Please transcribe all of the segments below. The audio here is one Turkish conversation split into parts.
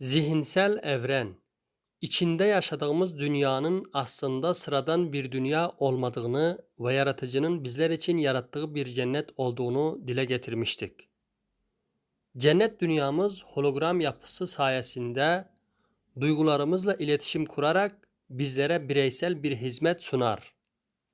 Zihinsel evren, içinde yaşadığımız dünyanın aslında sıradan bir dünya olmadığını ve yaratıcının bizler için yarattığı bir cennet olduğunu dile getirmiştik. Cennet dünyamız hologram yapısı sayesinde duygularımızla iletişim kurarak bizlere bireysel bir hizmet sunar.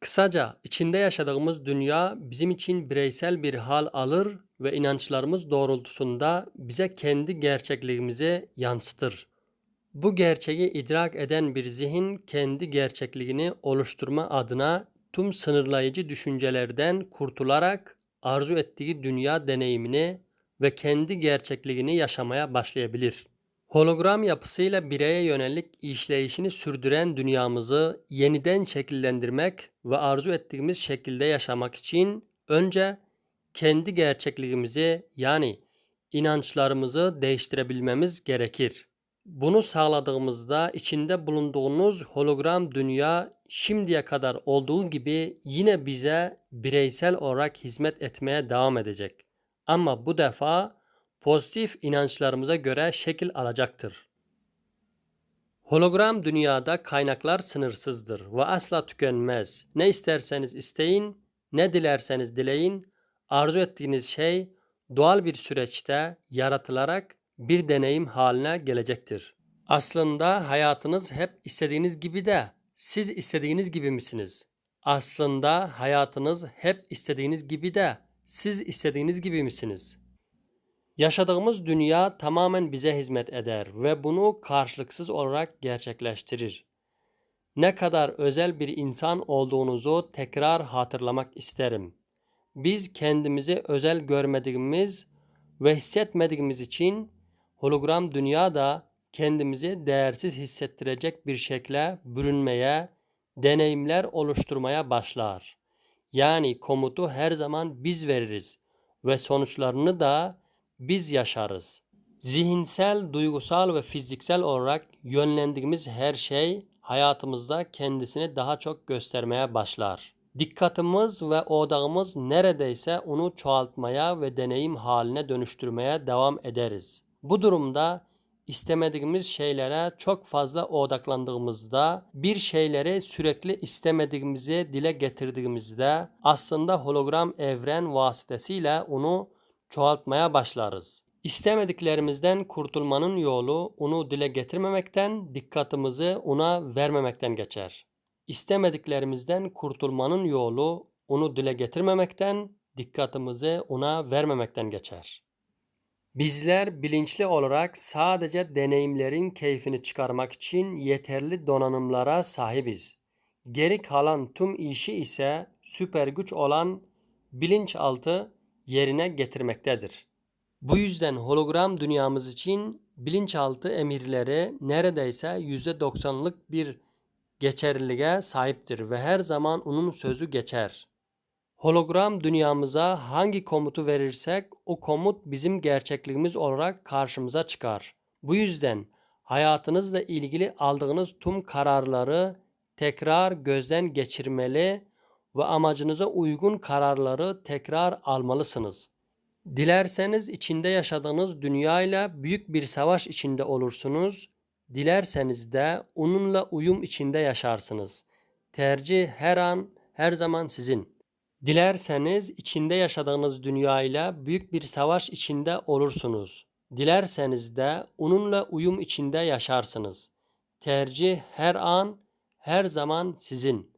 Kısaca içinde yaşadığımız dünya bizim için bireysel bir hal alır ve inançlarımız doğrultusunda bize kendi gerçekliğimizi yansıtır. Bu gerçeği idrak eden bir zihin kendi gerçekliğini oluşturma adına tüm sınırlayıcı düşüncelerden kurtularak arzu ettiği dünya deneyimini ve kendi gerçekliğini yaşamaya başlayabilir. Hologram yapısıyla bireye yönelik işleyişini sürdüren dünyamızı yeniden şekillendirmek ve arzu ettiğimiz şekilde yaşamak için önce kendi gerçekliğimizi yani inançlarımızı değiştirebilmemiz gerekir. Bunu sağladığımızda içinde bulunduğunuz hologram dünya şimdiye kadar olduğu gibi yine bize bireysel olarak hizmet etmeye devam edecek. Ama bu defa pozitif inançlarımıza göre şekil alacaktır. Hologram dünyada kaynaklar sınırsızdır ve asla tükenmez. Ne isterseniz isteyin, ne dilerseniz dileyin, arzu ettiğiniz şey doğal bir süreçte yaratılarak bir deneyim haline gelecektir. Aslında hayatınız hep istediğiniz gibi de siz istediğiniz gibi misiniz? Aslında hayatınız hep istediğiniz gibi de siz istediğiniz gibi misiniz? Yaşadığımız dünya tamamen bize hizmet eder ve bunu karşılıksız olarak gerçekleştirir. Ne kadar özel bir insan olduğunuzu tekrar hatırlamak isterim. Biz kendimizi özel görmediğimiz ve hissetmediğimiz için hologram dünyada kendimizi değersiz hissettirecek bir şekle bürünmeye, deneyimler oluşturmaya başlar. Yani komutu her zaman biz veririz ve sonuçlarını da biz yaşarız. Zihinsel, duygusal ve fiziksel olarak yönlendiğimiz her şey hayatımızda kendisini daha çok göstermeye başlar. Dikkatimiz ve odağımız neredeyse onu çoğaltmaya ve deneyim haline dönüştürmeye devam ederiz. Bu durumda istemediğimiz şeylere çok fazla odaklandığımızda, bir şeyleri sürekli istemediğimizi dile getirdiğimizde aslında hologram evren vasıtasıyla onu çoğaltmaya başlarız. İstemediklerimizden kurtulmanın yolu onu dile getirmemekten, dikkatimizi ona vermemekten geçer. İstemediklerimizden kurtulmanın yolu onu dile getirmemekten, dikkatimizi ona vermemekten geçer. Bizler bilinçli olarak sadece deneyimlerin keyfini çıkarmak için yeterli donanımlara sahibiz. Geri kalan tüm işi ise süper güç olan bilinçaltı yerine getirmektedir. Bu yüzden hologram dünyamız için bilinçaltı emirleri neredeyse %90'lık bir geçerliliğe sahiptir ve her zaman onun sözü geçer. Hologram dünyamıza hangi komutu verirsek o komut bizim gerçekliğimiz olarak karşımıza çıkar. Bu yüzden hayatınızla ilgili aldığınız tüm kararları tekrar gözden geçirmeli ve amacınıza uygun kararları tekrar almalısınız. Dilerseniz içinde yaşadığınız dünyayla büyük bir savaş içinde olursunuz. Dilerseniz de onunla uyum içinde yaşarsınız. Tercih her an, her zaman sizin. Dilerseniz içinde yaşadığınız dünyayla büyük bir savaş içinde olursunuz. Dilerseniz de onunla uyum içinde yaşarsınız. Tercih her an, her zaman sizin.